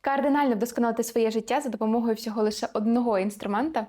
Кардинально вдосконалити своє життя за допомогою всього лише одного інструмента.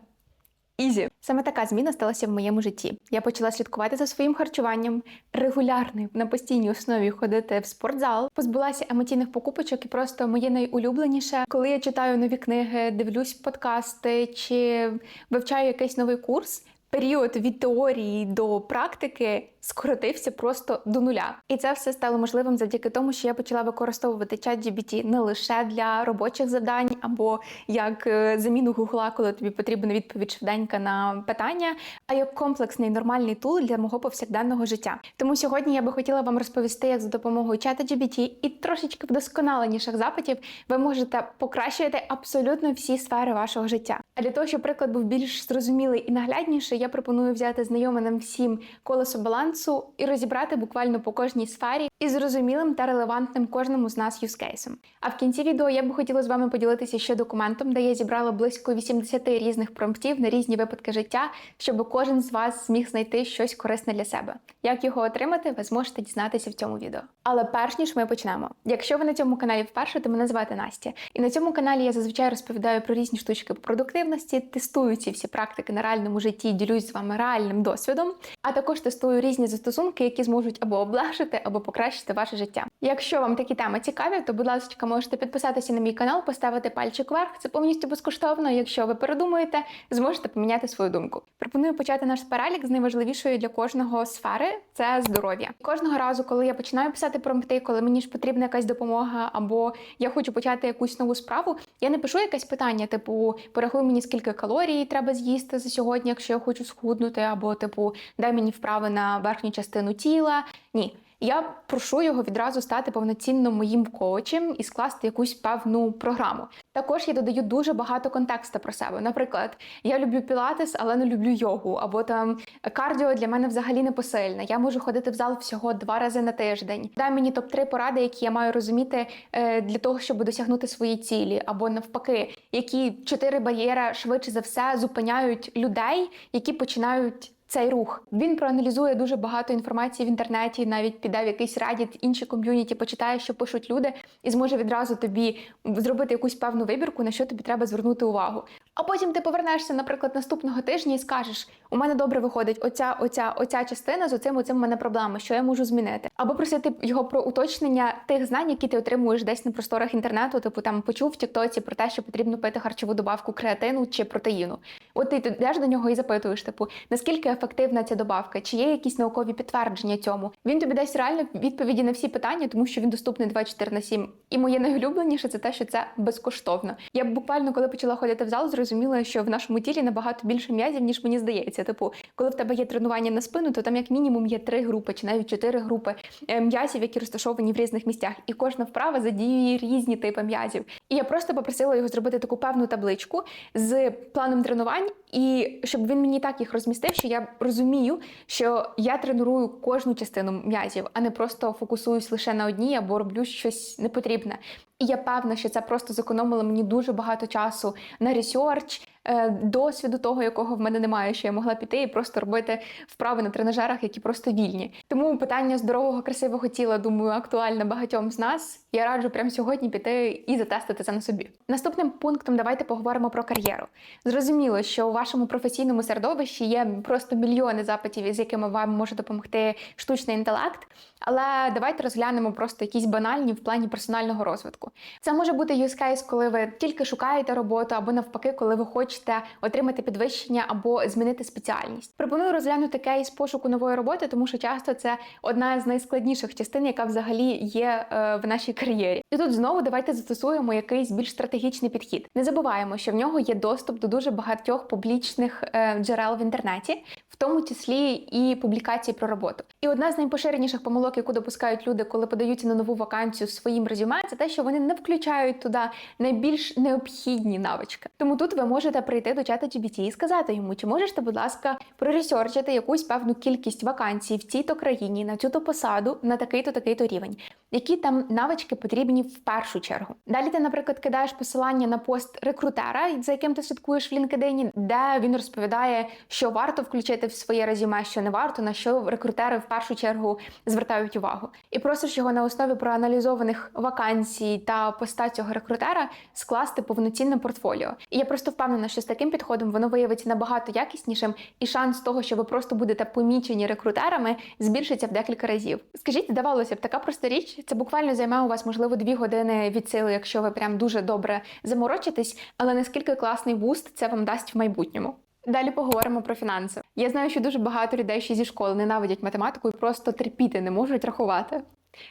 Ізі. Саме така зміна сталася в моєму житті. Я почала слідкувати за своїм харчуванням, регулярно на постійній основі ходити в спортзал, позбулася емоційних покупочок і просто моє найулюбленіше, коли я читаю нові книги, дивлюсь подкасти чи вивчаю якийсь новий курс. Період від теорії до практики скоротився просто до нуля, і це все стало можливим завдяки тому, що я почала використовувати чат GBT не лише для робочих завдань або як е, заміну гугла, коли тобі потрібна відповідь швиденька на питання, а як комплексний нормальний тул для мого повсякденного життя. Тому сьогодні я би хотіла вам розповісти, як за допомогою чата GBT і трошечки вдосконаленіших запитів ви можете покращувати абсолютно всі сфери вашого життя. А для того, щоб приклад був більш зрозумілий і наглядніший, я пропоную взяти знайоме нам всім колесо балансу і розібрати буквально по кожній сфері і зрозумілим та релевантним кожному з нас юзкейсом. А в кінці відео я би хотіла з вами поділитися ще документом, де я зібрала близько 80 різних промптів на різні випадки життя, щоб кожен з вас зміг знайти щось корисне для себе. Як його отримати, ви зможете дізнатися в цьому відео. Але перш ніж ми почнемо, якщо ви на цьому каналі вперше, то мене звати Настя. І на цьому каналі я зазвичай розповідаю про різні штучки по продуктивності, тестую ці всі практики на реальному житті, ділюсь з вами реальним досвідом, а також тестую різні застосунки, які зможуть або облегшити, або покращити ваше життя. Якщо вам такі теми цікаві, то будь ласка, можете підписатися на мій канал, поставити пальчик вверх. Це повністю безкоштовно. Якщо ви передумаєте, зможете поміняти свою думку. Пропоную почати наш перелік з найважливішої для кожного сфери це здоров'я. Кожного разу, коли я починаю писати промпти, коли мені ж потрібна якась допомога, або я хочу почати якусь нову справу, я не пишу якесь питання, типу порахуй мені скільки калорій треба з'їсти за сьогодні, якщо я хочу схуднути, або типу дай мені вправи на верхню частину тіла. Ні. Я прошу його відразу стати повноцінно моїм коучем і скласти якусь певну програму. Також я додаю дуже багато контексту про себе. Наприклад, я люблю пілатес, але не люблю йогу. Або там кардіо для мене взагалі не посильне. Я можу ходити в зал всього два рази на тиждень. Дай мені топ 3 поради, які я маю розуміти е, для того, щоб досягнути свої цілі, або навпаки, які чотири бар'єри швидше за все зупиняють людей, які починають цей рух. Він проаналізує дуже багато інформації в інтернеті, навіть піде в якийсь Reddit, інші ком'юніті, почитає, що пишуть люди, і зможе відразу тобі зробити якусь певну вибірку, на що тобі треба звернути увагу. А потім ти повернешся, наприклад, наступного тижня і скажеш: у мене добре виходить оця, оця, оця частина з оцим, оцим в мене проблеми, що я можу змінити, або просити його про уточнення тих знань, які ти отримуєш десь на просторах інтернету, типу там почув в Тіктоці про те, що потрібно пити харчову добавку креатину чи протеїну. От ти йдеш до нього і запитуєш, типу, наскільки ефективна ця добавка, чи є якісь наукові підтвердження цьому. Він тобі дасть реально відповіді на всі питання, тому що він доступний 24 на 7. І моє найулюбленіше це те, що це безкоштовно. Я буквально, коли почала ходити в зал, зрозуміла, що в нашому тілі набагато більше м'язів, ніж мені здається. Типу, коли в тебе є тренування на спину, то там як мінімум є три групи чи навіть чотири групи е, м'язів, які розташовані в різних місцях. І кожна вправа задіює різні типи м'язів. І я просто попросила його зробити таку певну табличку з планом тренувань, і щоб він мені так їх розмістив, що я розумію, що я треную кожну частину м'язів, а не просто фокусуюсь лише на одній або роблю щось непотрібне. І я певна, що це просто зекономило мені дуже багато часу на ресерч, е, досвіду того, якого в мене немає, що я могла піти і просто робити вправи на тренажерах, які просто вільні. Тому питання здорового, красивого тіла, думаю, актуальне багатьом з нас. Я раджу прямо сьогодні піти і затестити це на собі. Наступним пунктом давайте поговоримо про кар'єру. Зрозуміло, що у вашому професійному середовищі є просто мільйони запитів, з якими вам може допомогти штучний інтелект. Але давайте розглянемо просто якісь банальні в плані персонального розвитку. Це може бути use case, коли ви тільки шукаєте роботу, або навпаки, коли ви хочете отримати підвищення або змінити спеціальність. Пропоную розглянути кейс пошуку нової роботи, тому що часто це одна з найскладніших частин, яка взагалі є е, в нашій кар'єрі. І тут знову давайте застосуємо якийсь більш стратегічний підхід. Не забуваємо, що в нього є доступ до дуже багатьох публічних е, джерел в інтернеті, в тому числі і публікації про роботу. І одна з найпоширеніших помилок, яку допускають люди, коли подаються на нову вакансію своїм резюме, це те, що вони не включають туди найбільш необхідні навички. Тому тут ви можете прийти до чата GBT і сказати йому, чи можеш ти, будь ласка, проресерчити якусь певну кількість вакансій в цій то країні на цю то посаду на такий-то такий то рівень. Які там навички потрібні в першу чергу. Далі ти, наприклад, кидаєш посилання на пост рекрутера, за яким ти слідкуєш в LinkedIn, де він розповідає, що варто включити в своє резюме, що не варто, на що рекрутери в першу чергу звертають увагу. І просиш його на основі проаналізованих вакансій та поста цього рекрутера скласти повноцінне портфоліо. І я просто впевнена, що з таким підходом воно виявиться набагато якіснішим, і шанс того, що ви просто будете помічені рекрутерами, збільшиться в декілька разів. Скажіть, здавалося б, така проста річ, це буквально займе у вас, можливо, дві години від сили, якщо ви прям дуже добре заморочитесь, але наскільки класний буст це вам дасть в майбутньому. Далі поговоримо про фінанси. Я знаю, що дуже багато людей ще зі школи ненавидять математику і просто терпіти не можуть рахувати.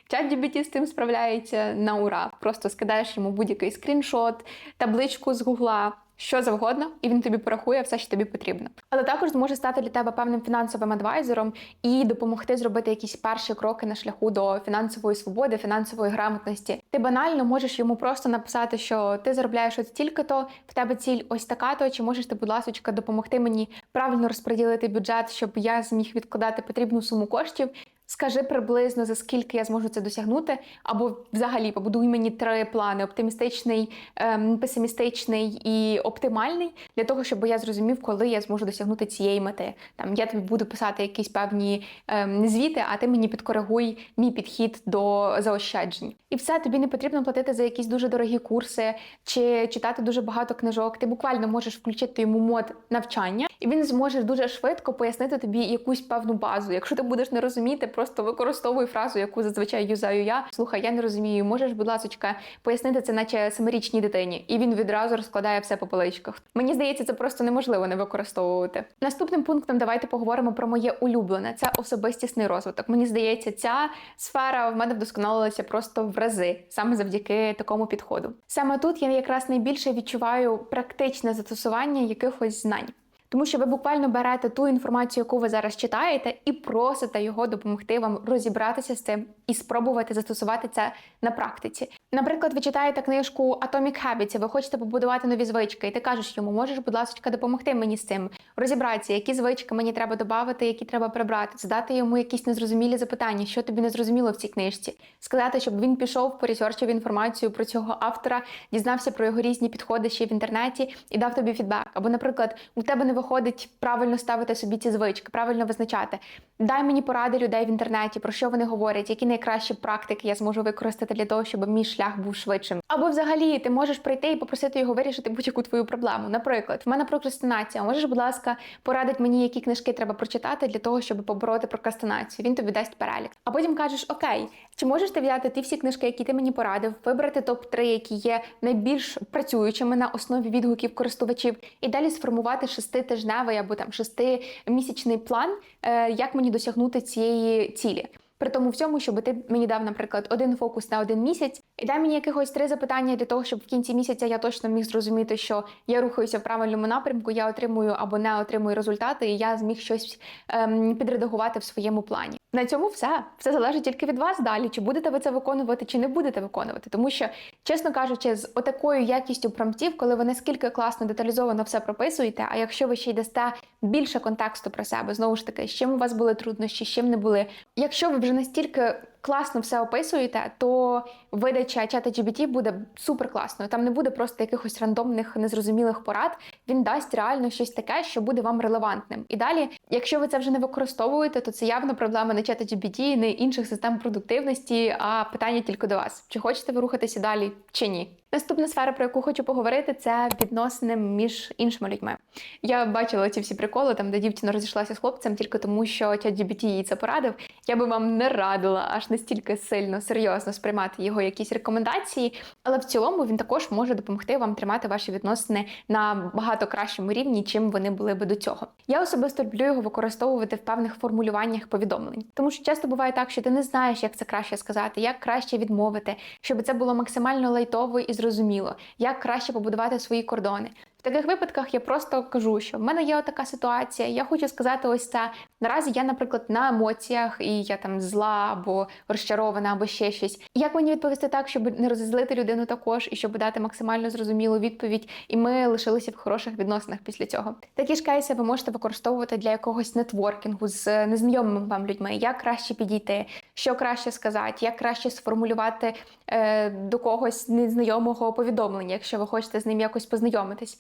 Чат GBT з тим справляється на ура. Просто скидаєш йому будь-який скріншот, табличку з гугла, що завгодно, і він тобі порахує все, що тобі потрібно. Але також зможе стати для тебе певним фінансовим адвайзером і допомогти зробити якісь перші кроки на шляху до фінансової свободи, фінансової грамотності. Ти банально можеш йому просто написати, що ти заробляєш от стільки-то, в тебе ціль ось така-то, чи можеш ти, будь ласка, допомогти мені правильно розподілити бюджет, щоб я зміг відкладати потрібну суму коштів. Скажи приблизно за скільки я зможу це досягнути, або взагалі побудуй мені три плани: оптимістичний, ем, песимістичний і оптимальний, для того, щоб я зрозумів, коли я зможу досягнути цієї мети. Там я тобі буду писати якісь певні ем, звіти, а ти мені підкоригуй мій підхід до заощаджень. І все тобі не потрібно платити за якісь дуже дорогі курси чи читати дуже багато книжок. Ти буквально можеш включити йому мод навчання, і він зможе дуже швидко пояснити тобі якусь певну базу. Якщо ти будеш не розуміти, просто використовуй фразу, яку зазвичай юзаю я. Слухай, я не розумію. Можеш, будь ласка, пояснити це, наче семирічній дитині, і він відразу розкладає все по поличках. Мені здається, це просто неможливо не використовувати. Наступним пунктом давайте поговоримо про моє улюблене. Це особистісний розвиток. Мені здається, ця сфера в мене вдосконалилася просто в рази, саме завдяки такому підходу. Саме тут я якраз найбільше відчуваю практичне застосування якихось знань. Тому що ви буквально берете ту інформацію, яку ви зараз читаєте, і просите його допомогти вам розібратися з цим і спробувати застосувати це на практиці. Наприклад, ви читаєте книжку Atomic Habits, ви хочете побудувати нові звички, і ти кажеш йому, можеш, будь ласка, допомогти мені з цим, розібратися, які звички мені треба додати, які треба прибрати, задати йому якісь незрозумілі запитання, що тобі не зрозуміло в цій книжці, сказати, щоб він пішов, поресерчив інформацію про цього автора, дізнався про його різні підходи ще в інтернеті і дав тобі фідбек. Або, наприклад, у тебе не виходить правильно ставити собі ці звички, правильно визначати. Дай мені поради людей в інтернеті, про що вони говорять, які найкращі практики я зможу використати для того, щоб мій шлях був швидшим. Або взагалі ти можеш прийти і попросити його вирішити будь-яку твою проблему. Наприклад, в мене прокрастинація. Можеш, будь ласка, порадити мені, які книжки треба прочитати для того, щоб побороти прокрастинацію. Він тобі дасть перелік. А потім кажеш: Окей, чи можеш ти взяти ті всі книжки, які ти мені порадив, вибрати топ 3 які є найбільш працюючими на основі відгуків користувачів, і далі сформувати шеститижневий або там шестимісячний план, е, як мені досягнути цієї цілі. При тому всьому, щоб ти мені дав, наприклад, один фокус на один місяць, і дай мені якихось три запитання для того, щоб в кінці місяця я точно міг зрозуміти, що я рухаюся в правильному напрямку, я отримую або не отримую результати, і я зміг щось ем, підредагувати в своєму плані. На цьому все. Все залежить тільки від вас далі, чи будете ви це виконувати, чи не будете виконувати. Тому що, чесно кажучи, з отакою якістю промптів, коли ви наскільки класно деталізовано все прописуєте, а якщо ви ще й дасте більше контексту про себе, знову ж таки, з чим у вас були труднощі, з чим не були. Якщо ви вже настільки класно все описуєте, то видача чата GBT буде супер класною. Там не буде просто якихось рандомних незрозумілих порад. Він дасть реально щось таке, що буде вам релевантним. І далі, якщо ви це вже не використовуєте, то це явно проблема не чата GBT, не інших систем продуктивності, а питання тільки до вас: чи хочете ви рухатися далі, чи ні. Наступна сфера, про яку хочу поговорити, це відносини між іншими людьми. Я бачила ці всі приколи, там де дівчина розійшлася з хлопцем тільки тому, що ChatGPT їй це порадив. Я би вам не радила аж настільки сильно серйозно сприймати його якісь рекомендації, але в цілому він також може допомогти вам тримати ваші відносини на багато кращому рівні, чим вони були би до цього. Я особисто люблю його використовувати в певних формулюваннях повідомлень, тому що часто буває так, що ти не знаєш, як це краще сказати, як краще відмовити, щоб це було максимально лайтово і зрозуміло, як краще побудувати свої кордони. В таких випадках я просто кажу, що в мене є така ситуація, я хочу сказати ось це. Наразі я, наприклад, на емоціях, і я там зла або розчарована, або ще щось. Як мені відповісти так, щоб не розізлити людину також, і щоб дати максимально зрозумілу відповідь, і ми лишилися в хороших відносинах після цього. Такі ж кейси ви можете використовувати для якогось нетворкінгу з незнайомими вам людьми. Як краще підійти, що краще сказати, як краще сформулювати е, до когось незнайомого повідомлення, якщо ви хочете з ним якось познайомитись.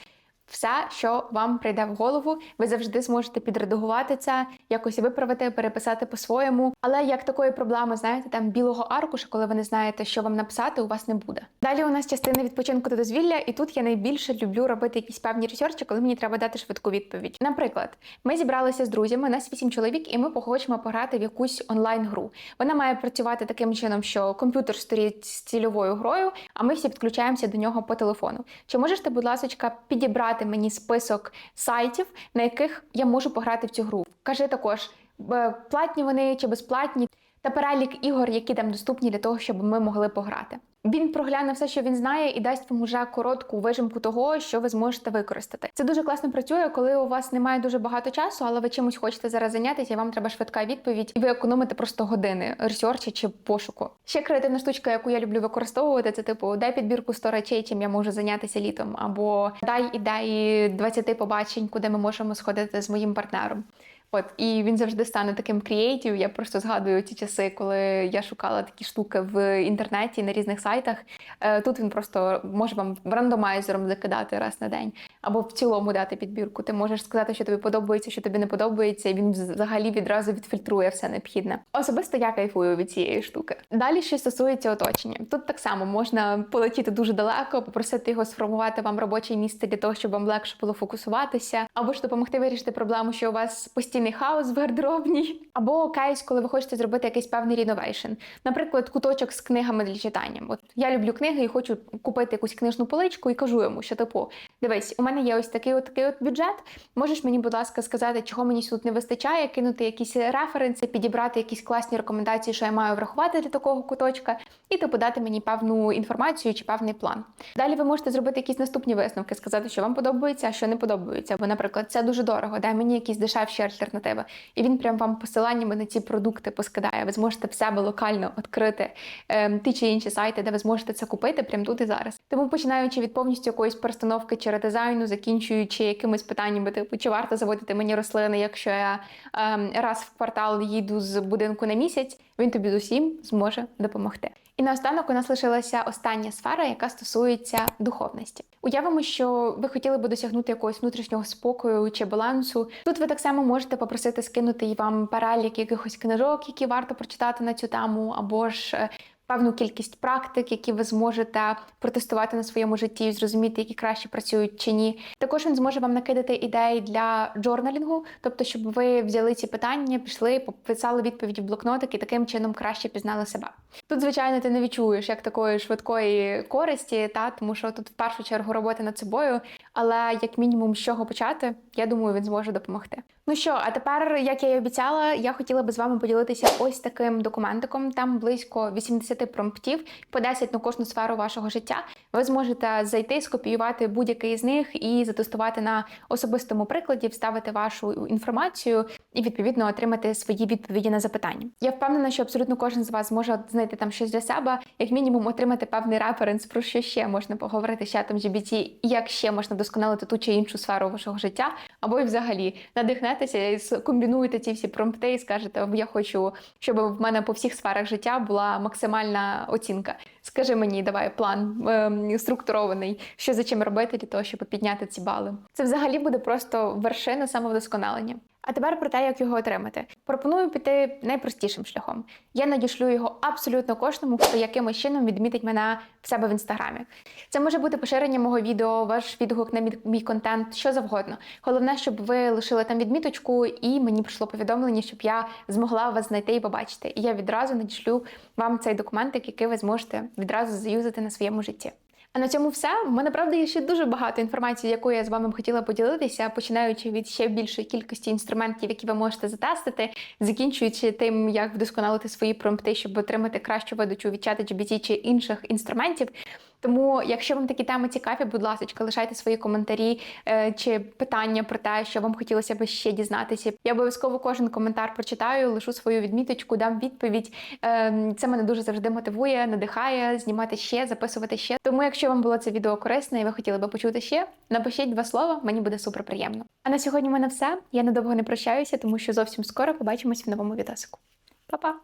Все, що вам прийде в голову, ви завжди зможете підредагувати це, якось виправити, переписати по-своєму. Але як такої проблеми, знаєте, там білого аркуша, коли ви не знаєте, що вам написати, у вас не буде. Далі у нас частина відпочинку та дозвілля, і тут я найбільше люблю робити якісь певні ресерчі, коли мені треба дати швидку відповідь. Наприклад, ми зібралися з друзями, нас вісім чоловік, і ми хочемо пограти в якусь онлайн-гру. Вона має працювати таким чином, що комп'ютер стоїть з цільовою грою, а ми всі підключаємося до нього по телефону. Чи можете, будь ласка, підібрати мені список сайтів, на яких я можу пограти в цю гру? Кажи також, платні вони чи безплатні, та перелік ігор, які там доступні для того, щоб ми могли пограти. Він прогляне все, що він знає, і дасть вам уже коротку вижимку того, що ви зможете використати. Це дуже класно працює, коли у вас немає дуже багато часу, але ви чимось хочете зараз зайнятися, і вам треба швидка відповідь, і ви економите просто години ресерчі чи пошуку. Ще креативна штучка, яку я люблю використовувати, це типу дай підбірку 100 речей, чим я можу зайнятися літом, або дай ідеї 20 побачень, куди ми можемо сходити з моїм партнером. От і він завжди стане таким креатив. Я просто згадую ті часи, коли я шукала такі штуки в інтернеті на різних сайтах. Е, Тут він просто може вам рандомайзером закидати раз на день, або в цілому дати підбірку. Ти можеш сказати, що тобі подобається, що тобі не подобається, і він взагалі відразу відфільтрує все необхідне. Особисто я кайфую від цієї штуки. Далі, що стосується оточення, тут так само можна полетіти дуже далеко, попросити його сформувати вам робоче місце для того, щоб вам легше було фокусуватися, або ж допомогти вирішити проблему, що у вас постійно постійний хаос в гардеробній, або кейс, коли ви хочете зробити якийсь певний ріновейшн. Наприклад, куточок з книгами для читання. От я люблю книги і хочу купити якусь книжну поличку і кажу йому, що типу, дивись, у мене є ось такий от такий от бюджет. Можеш мені, будь ласка, сказати, чого мені тут не вистачає, кинути якісь референси, підібрати якісь класні рекомендації, що я маю врахувати для такого куточка, і типу дати мені певну інформацію чи певний план. Далі ви можете зробити якісь наступні висновки, сказати, що вам подобається, а що не подобається. Бо, наприклад, це дуже дорого, дай мені якісь дешевші альтернативи. І він прям вам посиланнями на ці продукти поскидає. Ви зможете в себе локально відкрити е, ті чи інші сайти, де ви зможете це купити прямо тут і зараз. Тому починаючи від повністю якоїсь перестановки чи редизайну, закінчуючи якимись питаннями, типу, чи варто заводити мені рослини, якщо я е, раз в квартал їду з будинку на місяць, він тобі з усім зможе допомогти. І наостанок у нас лишилася остання сфера, яка стосується духовності. Уявимо, що ви хотіли би досягнути якогось внутрішнього спокою чи балансу. Тут ви так само можете попросити скинути і вам перелік якихось книжок, які варто прочитати на цю тему, або ж е, певну кількість практик, які ви зможете протестувати на своєму житті, і зрозуміти, які краще працюють чи ні. Також він зможе вам накидати ідеї для джорналінгу, тобто, щоб ви взяли ці питання, пішли, пописали відповідь в блокнотик і таким чином краще пізнали себе. Тут, звичайно, ти не відчуєш як такої швидкої користі, та тому що тут в першу чергу робота над собою, але як мінімум з чого почати, я думаю, він зможе допомогти. Ну що, а тепер, як я і обіцяла, я хотіла би з вами поділитися ось таким документиком. Там близько 80 промптів, по 10 на кожну сферу вашого життя. Ви зможете зайти, скопіювати будь-який з них і затестувати на особистому прикладі, вставити вашу інформацію і відповідно отримати свої відповіді на запитання. Я впевнена, що абсолютно кожен з вас зможе знайти там щось для себе, як мінімум отримати певний референс, про що ще можна поговорити з чатом GBT, як ще можна досконалити ту чи іншу сферу вашого життя, або і взагалі надихнетеся і скомбінуєте ці всі промпти і скажете, я хочу, щоб в мене по всіх сферах життя була максимальна оцінка. Скажи мені, давай план е, структурований, що за чим робити для того, щоб підняти ці бали. Це взагалі буде просто вершина самовдосконалення. А тепер про те, як його отримати. Пропоную піти найпростішим шляхом. Я надішлю його абсолютно кожному, хто якимось чином відмітить мене в себе в інстаграмі. Це може бути поширення мого відео, ваш відгук на мій, контент, що завгодно. Головне, щоб ви лишили там відміточку, і мені прийшло повідомлення, щоб я змогла вас знайти і побачити. І я відразу надішлю вам цей документик, який ви зможете відразу заюзати на своєму житті. А на цьому все. У мене правда є ще дуже багато інформації, якою я з вами хотіла поділитися, починаючи від ще більшої кількості інструментів, які ви можете затестити, закінчуючи тим, як вдосконалити свої промпти, щоб отримати кращу видачу від чата GBT чи інших інструментів. Тому, якщо вам такі теми цікаві, будь ласка, лишайте свої коментарі е, чи питання про те, що вам хотілося б ще дізнатися. Я обов'язково кожен коментар прочитаю, лишу свою відміточку, дам відповідь. Е, Це мене дуже завжди мотивує, надихає знімати ще, записувати ще. Тому, якщо вам було це відео корисне і ви хотіли би почути ще, напишіть два слова, мені буде супер приємно. А на сьогодні в мене все. Я надовго не прощаюся, тому що зовсім скоро побачимось в новому відосику. Па-па!